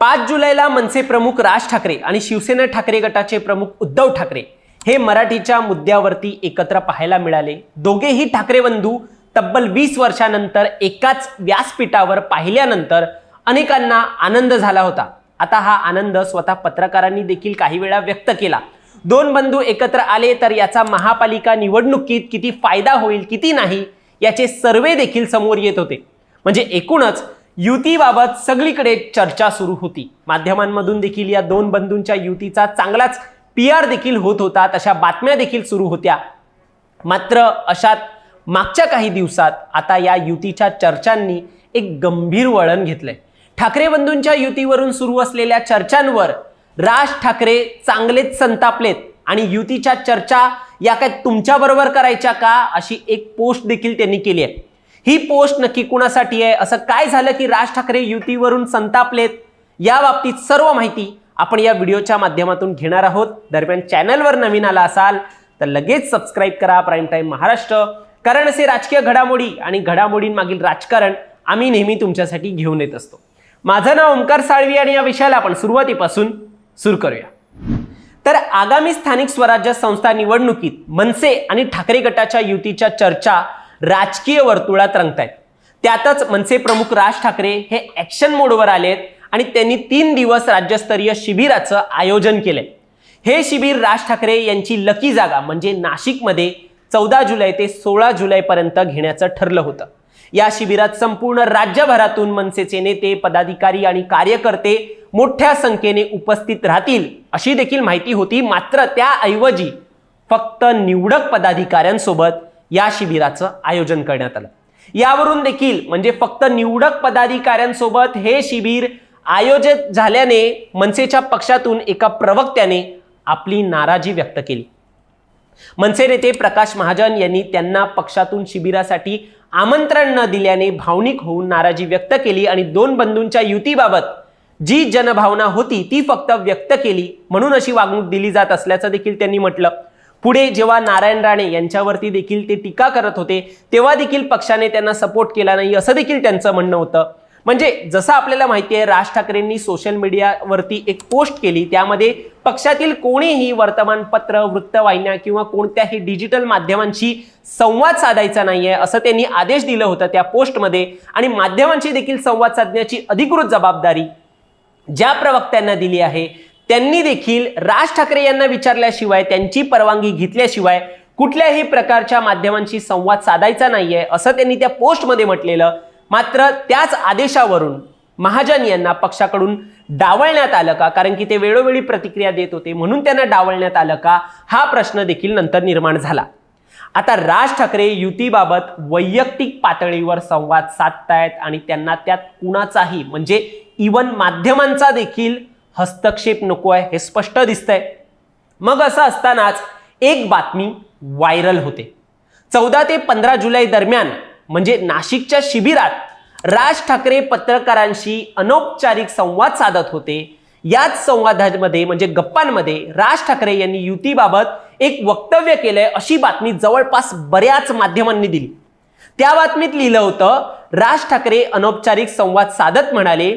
पाच जुलैला मनसे प्रमुख राज ठाकरे आणि शिवसेना ठाकरे गटाचे प्रमुख उद्धव ठाकरे हे मराठीच्या मुद्द्यावरती एकत्र पाहायला मिळाले. दोघेही ठाकरे बंधू तब्बल वीस वर्षानंतर एकाच व्यासपीठावर पाहिल्यानंतर अनेकांना आनंद झाला होता. आता हा आनंद स्वतः पत्रकारांनी देखील काही वेळा व्यक्त केला. दोन बंधू एकत्र आले तर याचा महापालिका निवडणुकीत किती फायदा होईल किती नाही याचे सर्वे देखील समोर येत होते. म्हणजे एकूणच युतीबाबत सगळीकडे चर्चा सुरू होती. माध्यमांमधून देखील या दोन बंधूंच्या युतीचा चांगलाच पी आर देखील होत होता तशा बातम्या देखील सुरू होत्या. मात्र अशात मागच्या काही दिवसात आता या युतीच्या चर्चांनी एक गंभीर वळण घेतलंय. ठाकरे बंधूंच्या युतीवरून सुरू असलेल्या चर्चांवर राज ठाकरे चांगलेच संतापलेत आणि युतीच्या चर्चा या काय तुमच्याबरोबर करायच्या का अशी एक पोस्ट देखील त्यांनी केली आहे. ही पोस्ट नक्की कुणासाठी आहे? असं काय झालं की राज ठाकरे युतीवरून संतापलेत? या बाबतीत सर्व माहिती आपण या व्हिडिओच्या माध्यमातून घेणार आहोत. दरम्यान चॅनलवर नवीन आला असाल तर लगेच सबस्क्राईब करा. Prime time Maharashtra. कारण असे राजकीय घडामोडी आणि घडामोडींमागील राजकारण आम्ही नेहमी तुमच्यासाठी घेऊन येत असतो. माझं नाव ओंकार साळवी आणि या विषयाला आपण सुरुवातीपासून सुरू करूया. तर आगामी स्थानिक स्वराज्य संस्था निवडणुकीत मनसे आणि ठाकरे गटाच्या युतीच्या चर्चा राजकीय वर्तुळात रंगतायत. त्यातच मनसे प्रमुख राज ठाकरे हे ॲक्शन मोडवर आलेत आणि त्यांनी तीन दिवस राज्यस्तरीय शिबिराचं आयोजन केलंय. हे शिबिर राज ठाकरे यांची लकी जागा म्हणजे नाशिकमध्ये चौदा जुलै ते सोळा जुलैपर्यंत घेण्याचं ठरलं होतं. या शिबिरात संपूर्ण राज्यभरातून मनसेचे नेते पदाधिकारी आणि कार्यकर्ते मोठ्या संख्येने उपस्थित राहतील अशी देखील माहिती होती. मात्र त्याऐवजी फक्त निवडक पदाधिकाऱ्यांसोबत या शिबिराचं आयोजन करण्यात आलं. यावरून देखील म्हणजे फक्त निवडक पदाधिकाऱ्यांसोबत हे शिबिर आयोजित झाल्याने मनसेच्या पक्षातून एका प्रवक्त्याने आपली नाराजी व्यक्त केली. मनसे नेते प्रकाश महाजन यांनी त्यांना पक्षातून शिबिरासाठी आमंत्रण न दिल्याने भावनिक होऊन नाराजी व्यक्त केली आणि दोन बंधूंच्या युतीबाबत जी जनभावना होती ती फक्त व्यक्त केली म्हणून अशी वागणूक दिली जात असल्याचं देखील त्यांनी म्हटलं. पुढे जेव्हा नारायण राणे यांच्यावरती देखील ते टीका करत होते तेव्हा देखील पक्षाने त्यांना सपोर्ट केला नाही असं देखील त्यांचं म्हणणं होतं. म्हणजे जसं आपल्याला माहिती आहे राज ठाकरेंनी सोशल मीडियावरती एक पोस्ट केली त्यामध्ये पक्षातील कोणीही वर्तमानपत्र वृत्तवाहिन्या किंवा कोणत्याही डिजिटल माध्यमांशी संवाद साधायचा नाहीये असं त्यांनी आदेश दिलं होतं त्या पोस्टमध्ये आणि माध्यमांशी देखील संवाद साधण्याची अधिकृत जबाबदारी ज्या प्रवक्त्यांना दिली आहे त्यांनी देखील राज ठाकरे यांना विचारल्याशिवाय त्यांची परवानगी घेतल्याशिवाय कुठल्याही प्रकारच्या माध्यमांशी संवाद साधायचा नाहीये असं त्यांनी त्या पोस्टमध्ये म्हटलेलं. मात्र त्याच आदेशावरून महाजन यांना पक्षाकडून डावळण्यात आलं का? कारण की ते वेळोवेळी प्रतिक्रिया देत होते म्हणून त्यांना डावळण्यात आलं का? हा प्रश्न देखील नंतर निर्माण झाला. आता राज ठाकरे युतीबाबत वैयक्तिक पातळीवर संवाद साधतायत आणि त्यांना त्यात कुणाचाही म्हणजे इवन माध्यमांचा देखील हस्तक्षेप नको आहे हे स्पष्ट दिसतंय. मग असं असतानाच एक बातमी व्हायरल होते. चौदा ते पंधरा जुलै दरम्यान म्हणजे नाशिकच्या शिबिरात राज ठाकरे पत्रकारांशी अनौपचारिक संवाद साधत होते. याच संवादामध्ये म्हणजे गप्पांमध्ये राज ठाकरे यांनी युतीबाबत एक वक्तव्य केलंय अशी बातमी जवळपास बऱ्याच माध्यमांनी दिली. त्या बातमीत लिहिलं होतं राज ठाकरे अनौपचारिक संवाद साधत म्हणाले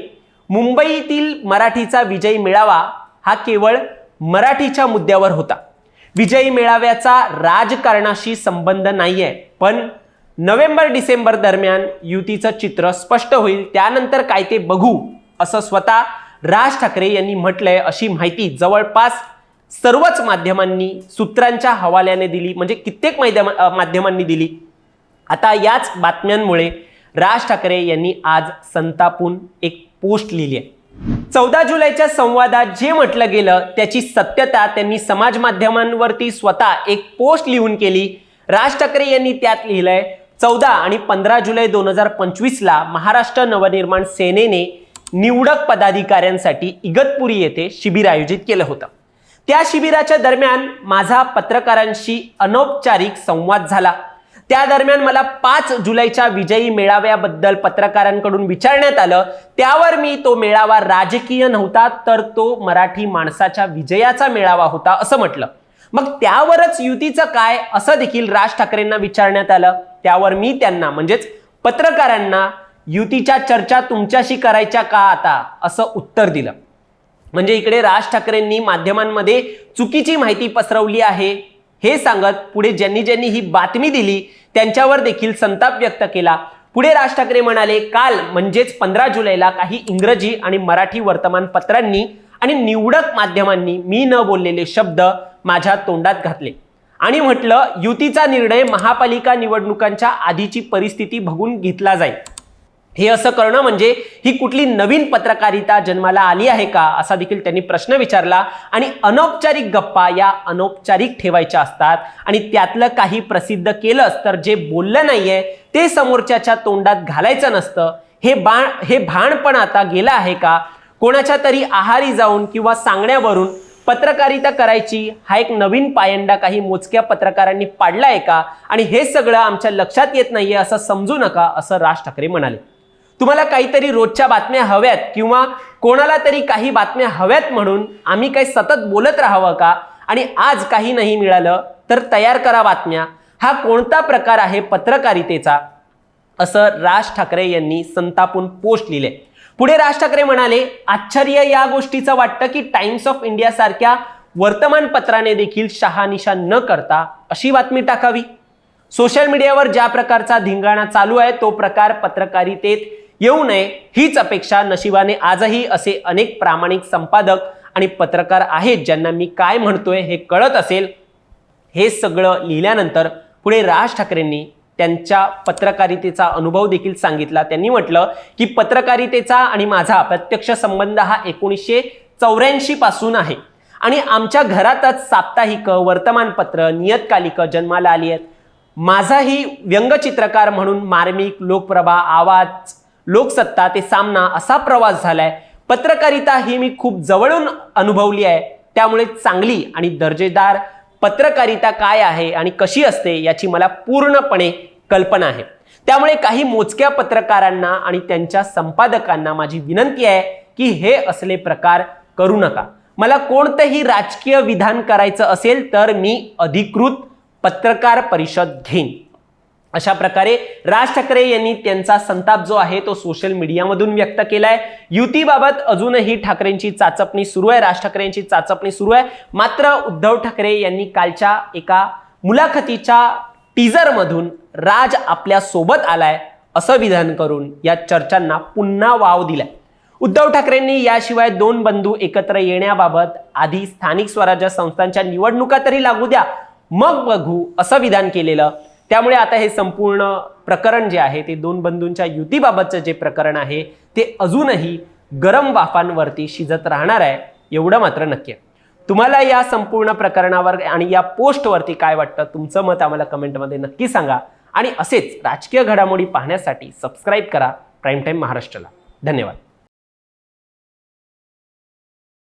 मुंबईतील मराठीचा विजय मेळावा हा केवळ मराठीच्या मुद्द्यावर होता. विजयी मेळाव्याचा राजकारणाशी संबंध नाही आहे पण नोव्हेंबर डिसेंबर दरम्यान युतीचं चित्र स्पष्ट होईल त्यानंतर काय ते बघू असं स्वतः राज ठाकरे यांनी म्हटलंय अशी माहिती जवळपास सर्वच माध्यमांनी सूत्रांच्या हवाल्याने दिली म्हणजे कित्येक माध्यम माध्यमांनी दिली. आता याच बातम्यांमुळे राज ठाकरे यांनी आज संतापून एक पोस्ट लिहिली आहे. चौदा जुलैच्या संवादात जे म्हटलं गेलं त्याची सत्यता त्यांनी समाज माध्यमांवरती स्वतः एक पोस्ट लिहून केली. राज ठाकरे यांनी त्यात लिहिलंय चौदा आणि पंधरा जुलै दोन हजार पंचवीसला महाराष्ट्र नवनिर्माण सेनेने निवडक पदाधिकाऱ्यांसाठी इगतपुरी येथे शिबिर आयोजित केलं होतं. त्या शिबिराच्या दरम्यान माझा पत्रकारांशी अनौपचारिक संवाद झाला. त्या दरम्यान मला पाच जुलैच्या विजयी मेळाव्याबद्दल पत्रकारांकडून विचारण्यात आलं. त्यावर मी तो मेळावा राजकीय नव्हता तर तो मराठी माणसाच्या विजयाचा मेळावा होता असं म्हटलं. मग त्यावरच युतीचं काय असं देखील राज ठाकरेंना विचारण्यात आलं. त्यावर मी त्यांना म्हणजेच पत्रकारांना युतीच्या चर्चा तुमच्याशी करायच्या का आता असं उत्तर दिलं. म्हणजे इकडे राज ठाकरेंनी माध्यमांमध्ये चुकीची माहिती पसरवली आहे. हे सांगत पुढे ज्यांनी ज्यांनी ही बातमी दिली त्यांच्यावर देखील संताप व्यक्त केला. पुढे राज ठाकरे म्हणाले काल म्हणजेच पंधरा जुलैला काही इंग्रजी आणि मराठी वर्तमानपत्रांनी आणि निवडक माध्यमांनी मी न बोललेले शब्द माझ्या तोंडात घातले. आणि म्हटलं युतीचा निर्णय महापालिका निवडणुकांच्या आधीची परिस्थिती बघून घेतला जाईल. हे असं करणं म्हणजे ही कुठली नवीन पत्रकारिता जन्माला आली आहे का असा देखील त्यांनी प्रश्न विचारला. आणि अनौपचारिक गप्पा या अनौपचारिक ठेवायच्या असतात. आणि त्यातलं काही प्रसिद्ध केलंच तर जे बोललं नाहीये ते समोरच्याच्या तोंडात घालायचं नसतं. हे बाण हे भाण पण आता गेलं आहे का? कोणाच्या तरी आहारी जाऊन किंवा सांगण्यावरून पत्रकारिता करायची हा एक नवीन पायंडा काही मोजक्या पत्रकारांनी पाडला आहे का? आणि हे सगळं आमच्या लक्षात येत नाहीये असं समजू नका असं राज ठाकरे म्हणाले. तुम्हाला काहीतरी रोजच्या बातम्या हव्यात किंवा कोणाला तरी काही बातम्या हव्यात म्हणून आम्ही काही सतत बोलत राहावं का? आणि आज काही नाही मिळालं तर तयार करा बातम्या. हा कोणता प्रकार आहे पत्रकारितेचा? असं राज ठाकरे यांनी संतापून पोस्ट लिहिले. पुढे राज ठाकरे म्हणाले आश्चर्य या गोष्टीचं वाटतं की टाइम्स ऑफ इंडिया सारख्या वर्तमानपत्राने देखील शहानिशा न करता अशी बातमी टाकावी. सोशल मीडियावर ज्या प्रकारचा धिंगाणा चालू आहे तो प्रकार पत्रकारितेत येऊ नये हीच अपेक्षा नशिबाने आजही असे अनेक प्रामाणिक संपादक आणि पत्रकार आहेत ज्यांना मी काय म्हणतोय हे कळत असेल. हे सगळं लिहिल्यानंतर पुढे राज ठाकरेंनी त्यांच्या पत्रकारितेचा अनुभव देखील सांगितला. त्यांनी म्हटलं की पत्रकारितेचा आणि माझा प्रत्यक्ष संबंध हा एकोणीसशे चौऱ्याऐंशी पासून आहे. आणि आमच्या घरातच साप्ताहिक वर्तमानपत्र नियतकालिक जन्माला आली आहेत. माझाही व्यंगचित्रकार म्हणून मार्मिक लोकप्रभा आवाज लोकसत्ता ते सामना असा प्रवास झालाय. पत्रकारिता ही मी खूप जवळून अनुभवली आहे. त्यामुळे चांगली आणि दर्जेदार पत्रकारिता काय आहे आणि कशी असते याची मला पूर्णपणे कल्पना आहे. त्यामुळे काही मोजक्या पत्रकारांना आणि त्यांच्या संपादकांना माझी विनंती आहे की हे असले प्रकार करू नका. मला कोणतंही राजकीय विधान करायचं असेल तर मी अधिकृत पत्रकार परिषद घेईन. अशा प्रकारे राज ठाकरे यांनी त्यांचा संताप जो आहे तो सोशल मीडियामधून व्यक्त केलाय. युतीबाबत अजूनही ठाकरेंची चाचपणी सुरू आहे राज ठाकरे यांची चाचपणी सुरू आहे. मात्र उद्धव ठाकरे यांनी कालच्या एका मुलाखतीच्या टीजरमधून राज आपल्यासोबत आलाय असं विधान करून या चर्चांना पुन्हा वाव दिलाय. उद्धव ठाकरेंनी याशिवाय दोन बंधू एकत्र येण्याबाबत आधी स्थानिक स्वराज्य संस्थांच्या निवडणुका तरी लागू द्या मग बघू असं विधान केलेलं त्यामुळे आता हे संपूर्ण प्रकरण जे आहे ते दोन बंधूंच्या युतीबाबतचं जे प्रकरण आहे ते अजूनही गरम वाफांवरती शिजत राहणार आहे एवढं मात्र नक्की आहे. तुम्हाला या संपूर्ण प्रकरणावर आणि या पोस्टवरती काय वाटतं तुमचं मत आम्हाला कमेंटमध्ये नक्की सांगा. आणि असेच राजकीय घडामोडी पाहण्यासाठी सबस्क्राईब करा प्राईम टाईम महाराष्ट्राला. धन्यवाद.